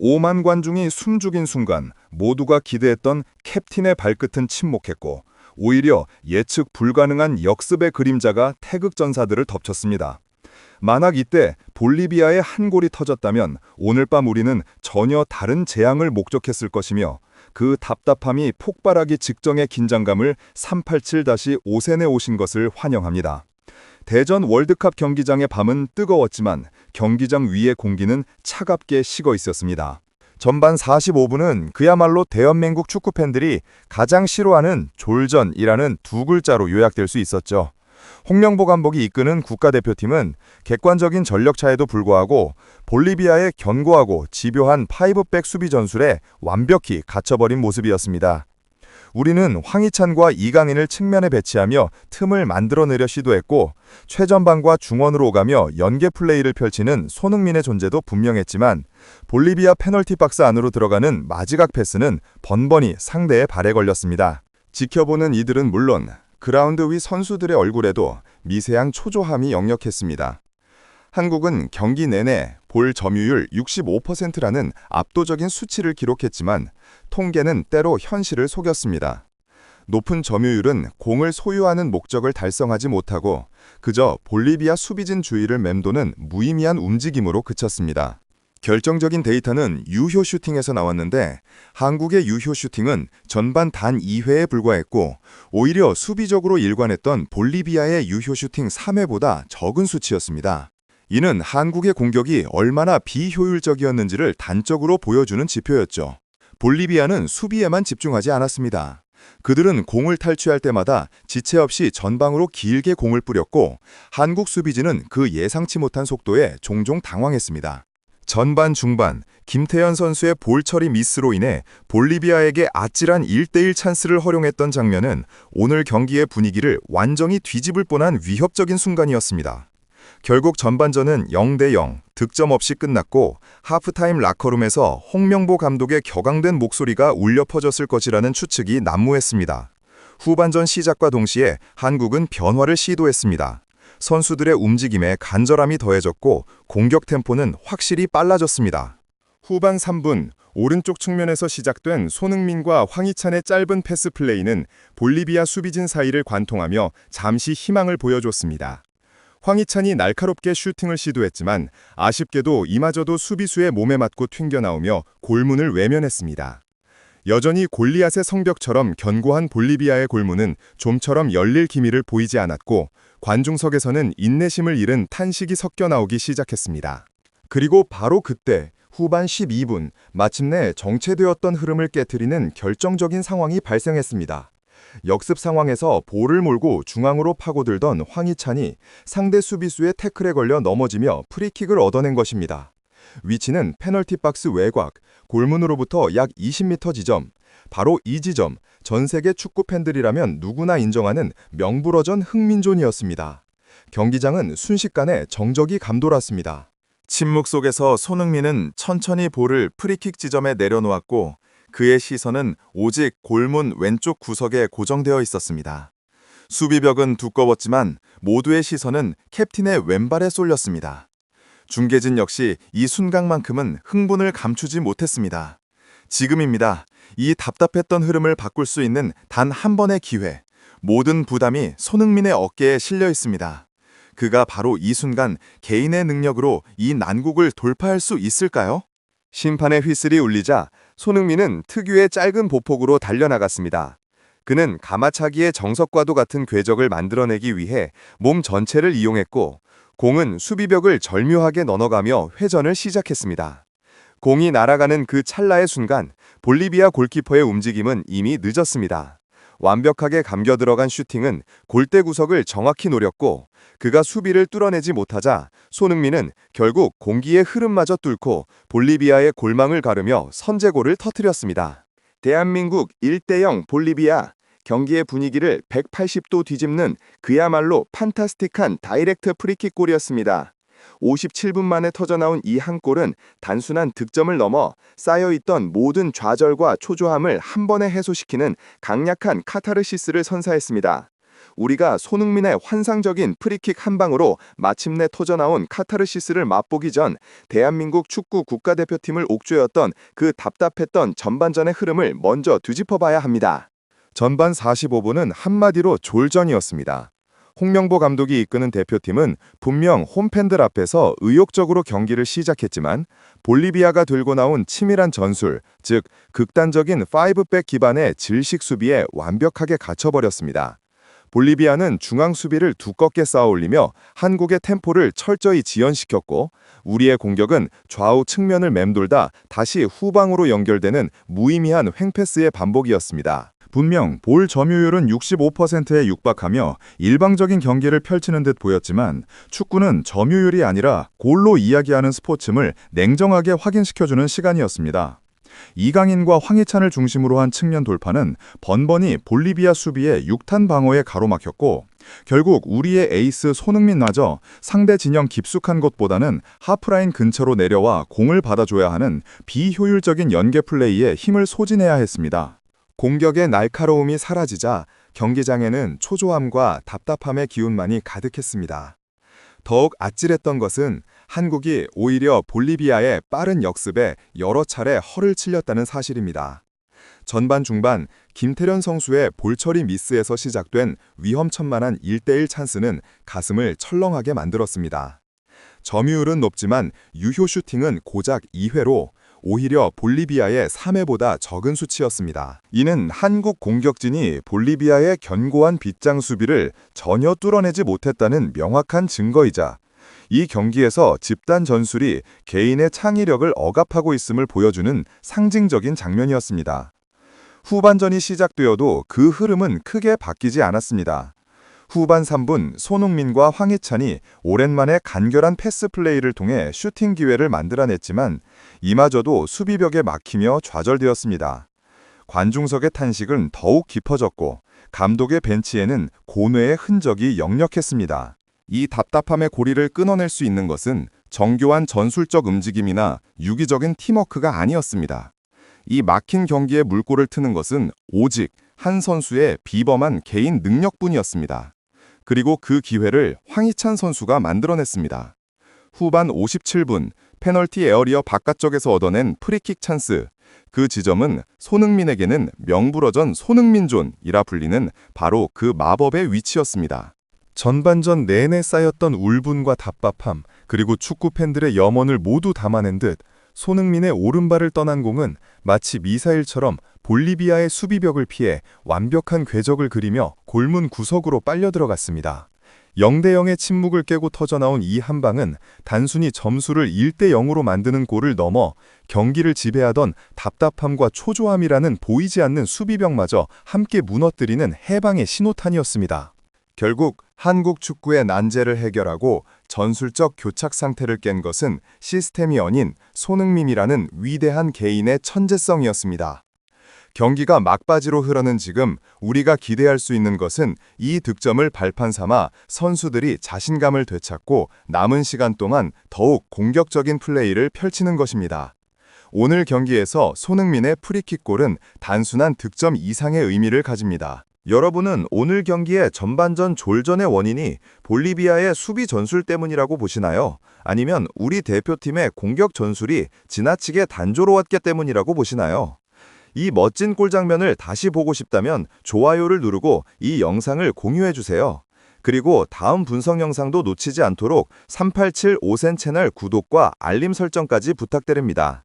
5만 관중이 숨죽인 순간 모두가 기대했던 캡틴의 발끝은 침묵했고 오히려 예측 불가능한 역습의 그림자가 태극전사들을 덮쳤습니다. 만약 이때 볼리비아의 한 골이 터졌다면 오늘 밤 우리는 전혀 다른 재앙을 목격했을 것이며 그 답답함이 폭발하기 직전의 긴장감을 387-5센에 오신 것을 환영합니다. 대전 월드컵 경기장의 밤은 뜨거웠지만 경기장 위의 공기는 차갑게 식어 있었습니다. 전반 45분은 그야말로 대한민국 축구 팬들이 가장 싫어하는 졸전이라는 두 글자로 요약될 수 있었죠. 홍명보 감독이 이끄는 국가대표팀은 객관적인 전력차에도 불구하고 볼리비아의 견고하고 집요한 파이브백 수비 전술에 완벽히 갇혀버린 모습이었습니다. 우리는 황희찬과 이강인을 측면에 배치하며 틈을 만들어내려 시도했고 최전방과 중원으로 오가며 연계 플레이를 펼치는 손흥민의 존재도 분명했지만 볼리비아 페널티 박스 안으로 들어가는 마지각 패스는 번번이 상대의 발에 걸렸습니다. 지켜보는 이들은 물론 그라운드 위 선수들의 얼굴에도 미세한 초조함이 역력했습니다. 한국은 경기 내내 볼 점유율 65%라는 압도적인 수치를 기록했지만 통계는 때로 현실을 속였습니다. 높은 점유율은 공을 소유하는 목적을 달성하지 못하고 그저 볼리비아 수비진 주의를 맴도는 무의미한 움직임으로 그쳤습니다. 결정적인 데이터는 유효 슈팅에서 나왔는데 한국의 유효 슈팅은 전반 단 2회에 불과했고 오히려 수비적으로 일관했던 볼리비아의 유효 슈팅 3회보다 적은 수치였습니다. 이는 한국의 공격이 얼마나 비효율적이었는지를 단적으로 보여주는 지표였죠. 볼리비아는 수비에만 집중하지 않았습니다. 그들은 공을 탈취할 때마다 지체 없이 전방으로 길게 공을 뿌렸고 한국 수비진은 그 예상치 못한 속도에 종종 당황했습니다. 전반 중반 김태현 선수의 볼 처리 미스로 인해 볼리비아에게 아찔한 1대1 찬스를 허용했던 장면은 오늘 경기의 분위기를 완전히 뒤집을 뻔한 위협적인 순간이었습니다. 결국 전반전은 0대 0, 득점 없이 끝났고 하프타임 라커룸에서 홍명보 감독의 격앙된 목소리가 울려 퍼졌을 것이라는 추측이 난무했습니다. 후반전 시작과 동시에 한국은 변화를 시도했습니다. 선수들의 움직임에 간절함이 더해졌고 공격 템포는 확실히 빨라졌습니다. 후반 3분 오른쪽 측면에서 시작된 손흥민과 황희찬의 짧은 패스 플레이는 볼리비아 수비진 사이를 관통하며 잠시 희망을 보여줬습니다. 황희찬이 날카롭게 슈팅을 시도했지만 아쉽게도 이마저도 수비수의 몸에 맞고 튕겨나오며 골문을 외면했습니다. 여전히 골리앗의 성벽처럼 견고한 볼리비아의 골문은 좀처럼 열릴 기미를 보이지 않았고 관중석에서는 인내심을 잃은 탄식이 섞여 나오기 시작했습니다. 그리고 바로 그때 후반 12분 마침내 정체되었던 흐름을 깨뜨리는 결정적인 상황이 발생했습니다. 역습 상황에서 볼을 몰고 중앙으로 파고들던 황희찬이 상대 수비수의 태클에 걸려 넘어지며 프리킥을 얻어낸 것입니다. 위치는 페널티 박스 외곽, 골문으로부터 약 20m 지점, 바로 이 지점, 전 세계 축구 팬들이라면 누구나 인정하는 명불허전 흥민존이었습니다. 경기장은 순식간에 정적이 감돌았습니다. 침묵 속에서 손흥민은 천천히 볼을 프리킥 지점에 내려놓았고 그의 시선은 오직 골문 왼쪽 구석에 고정되어 있었습니다. 수비벽은 두꺼웠지만 모두의 시선은 캡틴의 왼발에 쏠렸습니다. 중계진 역시 이 순간만큼은 흥분을 감추지 못했습니다. 지금입니다. 이 답답했던 흐름을 바꿀 수 있는 단 한 번의 기회. 모든 부담이 손흥민의 어깨에 실려 있습니다. 그가 바로 이 순간 개인의 능력으로 이 난국을 돌파할 수 있을까요? 심판의 휘슬이 울리자 손흥민은 특유의 짧은 보폭으로 달려나갔습니다. 그는 가마차기의 정석과도 같은 궤적을 만들어내기 위해 몸 전체를 이용했고 공은 수비벽을 절묘하게 넘어가며 회전을 시작했습니다. 공이 날아가는 그 찰나의 순간 볼리비아 골키퍼의 움직임은 이미 늦었습니다. 완벽하게 감겨 들어간 슈팅은 골대 구석을 정확히 노렸고 그가 수비를 뚫어내지 못하자 손흥민은 결국 공기의 흐름마저 뚫고 볼리비아의 골망을 가르며 선제골을 터뜨렸습니다. 대한민국 1대0 볼리비아 경기의 분위기를 180도 뒤집는 그야말로 판타스틱한 다이렉트 프리킥 골이었습니다. 57분 만에 터져나온 이 한 골은 단순한 득점을 넘어 쌓여있던 모든 좌절과 초조함을 한 번에 해소시키는 강력한 카타르시스를 선사했습니다. 우리가 손흥민의 환상적인 프리킥 한 방으로 마침내 터져나온 카타르시스를 맛보기 전 대한민국 축구 국가대표팀을 옥죄었던 그 답답했던 전반전의 흐름을 먼저 뒤짚어봐야 합니다. 전반 45분은 한마디로 졸전이었습니다. 홍명보 감독이 이끄는 대표팀은 분명 홈팬들 앞에서 의욕적으로 경기를 시작했지만 볼리비아가 들고 나온 치밀한 전술, 즉 극단적인 5백 기반의 질식 수비에 완벽하게 갇혀버렸습니다. 볼리비아는 중앙 수비를 두껍게 쌓아올리며 한국의 템포를 철저히 지연시켰고 우리의 공격은 좌우 측면을 맴돌다 다시 후방으로 연결되는 무의미한 횡패스의 반복이었습니다. 분명 볼 점유율은 65%에 육박하며 일방적인 경기를 펼치는 듯 보였지만 축구는 점유율이 아니라 골로 이야기하는 스포츠임을 냉정하게 확인시켜주는 시간이었습니다. 이강인과 황희찬을 중심으로 한 측면 돌파는 번번이 볼리비아 수비의 6탄 방어에 가로막혔고 결국 우리의 에이스 손흥민마저 상대 진영 깊숙한 곳보다는 하프라인 근처로 내려와 공을 받아줘야 하는 비효율적인 연계 플레이에 힘을 소진해야 했습니다. 공격의 날카로움이 사라지자 경기장에는 초조함과 답답함의 기운만이 가득했습니다. 더욱 아찔했던 것은 한국이 오히려 볼리비아의 빠른 역습에 여러 차례 허를 찔렸다는 사실입니다. 전반 중반 김태련 선수의 볼처리 미스에서 시작된 위험천만한 1대1 찬스는 가슴을 철렁하게 만들었습니다. 점유율은 높지만 유효 슈팅은 고작 2회로 오히려 볼리비아의 3회보다 적은 수치였습니다. 이는 한국 공격진이 볼리비아의 견고한 빗장 수비를 전혀 뚫어내지 못했다는 명확한 증거이자 이 경기에서 집단 전술이 개인의 창의력을 억압하고 있음을 보여주는 상징적인 장면이었습니다. 후반전이 시작되어도 그 흐름은 크게 바뀌지 않았습니다. 후반 3분 손흥민과 황희찬이 오랜만에 간결한 패스 플레이를 통해 슈팅 기회를 만들어냈지만 이마저도 수비벽에 막히며 좌절되었습니다. 관중석의 탄식은 더욱 깊어졌고 감독의 벤치에는 고뇌의 흔적이 역력했습니다. 이 답답함의 고리를 끊어낼 수 있는 것은 정교한 전술적 움직임이나 유기적인 팀워크가 아니었습니다. 이 막힌 경기에 물꼬를 트는 것은 오직 한 선수의 비범한 개인 능력뿐이었습니다. 그리고 그 기회를 황희찬 선수가 만들어냈습니다. 후반 57분 페널티 에어리어 바깥쪽에서 얻어낸 프리킥 찬스. 그 지점은 손흥민에게는 명불허전 손흥민존이라 불리는 바로 그 마법의 위치였습니다. 전반전 내내 쌓였던 울분과 답답함, 그리고 축구 팬들의 염원을 모두 담아낸 듯 손흥민의 오른발을 떠난 공은 마치 미사일처럼 볼리비아의 수비벽을 피해 완벽한 궤적을 그리며 골문 구석으로 빨려 들어갔습니다. 0대 0의 침묵을 깨고 터져나온 이 한 방은 단순히 점수를 1대 0으로 만드는 골을 넘어 경기를 지배하던 답답함과 초조함이라는 보이지 않는 수비벽마저 함께 무너뜨리는 해방의 신호탄이었습니다. 결국 한국 축구의 난제를 해결하고 전술적 교착 상태를 깬 것은 시스템이 아닌 손흥민이라는 위대한 개인의 천재성이었습니다. 경기가 막바지로 흐르는 지금 우리가 기대할 수 있는 것은 이 득점을 발판 삼아 선수들이 자신감을 되찾고 남은 시간 동안 더욱 공격적인 플레이를 펼치는 것입니다. 오늘 경기에서 손흥민의 프리킥골은 단순한 득점 이상의 의미를 가집니다. 여러분은 오늘 경기의 전반전 졸전의 원인이 볼리비아의 수비 전술 때문이라고 보시나요? 아니면 우리 대표팀의 공격 전술이 지나치게 단조로웠기 때문이라고 보시나요? 이 멋진 골 장면을 다시 보고 싶다면 좋아요를 누르고 이 영상을 공유해 주세요. 그리고 다음 분석 영상도 놓치지 않도록 387 오센 채널 구독과 알림 설정까지 부탁드립니다.